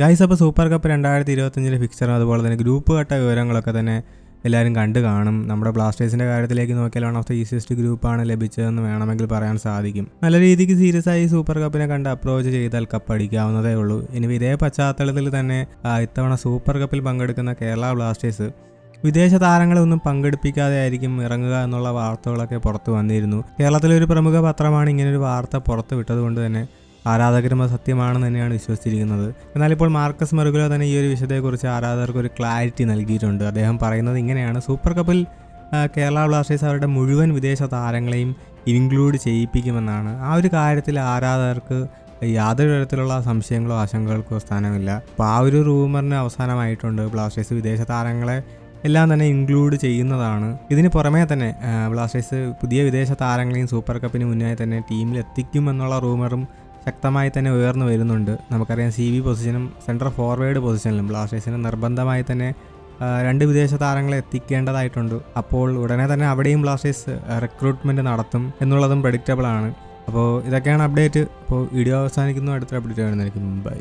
Guys അപ്പോൾ super cup രണ്ടായിരത്തി ഇരുപത്തഞ്ചിലെ ഫിക്സറും അതുപോലെ തന്നെ ഗ്രൂപ്പ് ഘട്ട വിവരങ്ങളൊക്കെ തന്നെ എല്ലാവരും കണ്ടു കാണും. നമ്മുടെ ബ്ലാസ്റ്റേഴ്സിന്റെ കാര്യത്തിലേക്ക് നോക്കിയാൽ വൺ ഓഫ് ദ ഈസിയസ്റ്റ് ഗ്രൂപ്പാണ് ലഭിച്ചതെന്ന് വേണമെങ്കിൽ പറയാൻ സാധിക്കും. നല്ല രീതിക്ക് സീരിയസ് ആയി സൂപ്പർ കപ്പിനെ കണ്ട് അപ്രോച്ച് ചെയ്താൽ കപ്പ് അടിക്കാവുന്നതേ ഉള്ളൂ. ഇനി ഇതേ പശ്ചാത്തലത്തിൽ തന്നെ ഇത്തവണ സൂപ്പർ കപ്പിൽ പങ്കെടുക്കുന്ന കേരള ബ്ലാസ്റ്റേഴ്സ് വിദേശ താരങ്ങളെ ഒന്നും പങ്കെടുപ്പിക്കാതെ ആയിരിക്കും ഇറങ്ങുക എന്നുള്ള വാർത്തകളൊക്കെ പുറത്തു വന്നിരുന്നു. കേരളത്തിലെ ഒരു പ്രമുഖ പത്രമാണ് ഇങ്ങനൊരു വാർത്ത പുറത്തു വിട്ടതുകൊണ്ട് തന്നെ ആരാധകരും അത് സത്യമാണെന്ന് തന്നെയാണ് വിശ്വസിച്ചിരിക്കുന്നത്. എന്നാൽ ഇപ്പോൾ മാർക്കസ് മെറുഗുലോ തന്നെ ഈ ഒരു വിഷയത്തെക്കുറിച്ച് ആരാധകർക്ക് ഒരു ക്ലാരിറ്റി നൽകിയിട്ടുണ്ട്. അദ്ദേഹം പറയുന്നത് ഇങ്ങനെയാണ്. സൂപ്പർ കപ്പിൽ കേരള ബ്ലാസ്റ്റേഴ്സ് അവരുടെ മുഴുവൻ വിദേശ താരങ്ങളെയും ഇൻക്ലൂഡ് ചെയ്യിപ്പിക്കുമെന്നാണ്. ആ ഒരു കാര്യത്തിൽ ആരാധകർക്ക് യാതൊരു തരത്തിലുള്ള സംശയങ്ങളോ ആശങ്കകൾക്കോ സ്ഥാനമില്ല. അപ്പോൾ ആ ഒരു റൂമറിന് അവസാനമായിട്ടുണ്ട് ബ്ലാസ്റ്റേഴ്സ് വിദേശ താരങ്ങളെ എല്ലാം തന്നെ ഇൻക്ലൂഡ് ചെയ്യുന്നതാണ്. ഇതിന് പുറമേ തന്നെ ബ്ലാസ്റ്റേഴ്സ് പുതിയ വിദേശ താരങ്ങളെയും സൂപ്പർ കപ്പിന് മുന്നേ തന്നെ ടീമിൽ എത്തിക്കുമെന്നുള്ള റൂമറും ശക്തമായി തന്നെ ഉയർന്നു വരുന്നുണ്ട്. നമുക്കറിയാം സി വി പൊസിഷനും സെൻട്രൽ ഫോർവേഡ് പൊസിഷനിലും ബ്ലാസ്റ്റേഴ്സിന് നിർബന്ധമായി തന്നെ രണ്ട് വിദേശ താരങ്ങളെ എത്തിക്കേണ്ടതായിട്ടുണ്ട്. അപ്പോൾ ഉടനെ തന്നെ അവിടെയും ബ്ലാസ്റ്റേഴ്സ് റിക്രൂട്ട്മെന്റ് നടത്തും എന്നുള്ളതും പ്രഡിക്റ്റബിൾ ആണ്. അപ്പോൾ ഇതൊക്കെയാണ് അപ്ഡേറ്റ് അപ്പോൾ വീഡിയോ അവസാനിക്കുന്നു. അടുത്ത അപ്ഡേറ്റ് കാണുന്നതായിരിക്കും ബൈ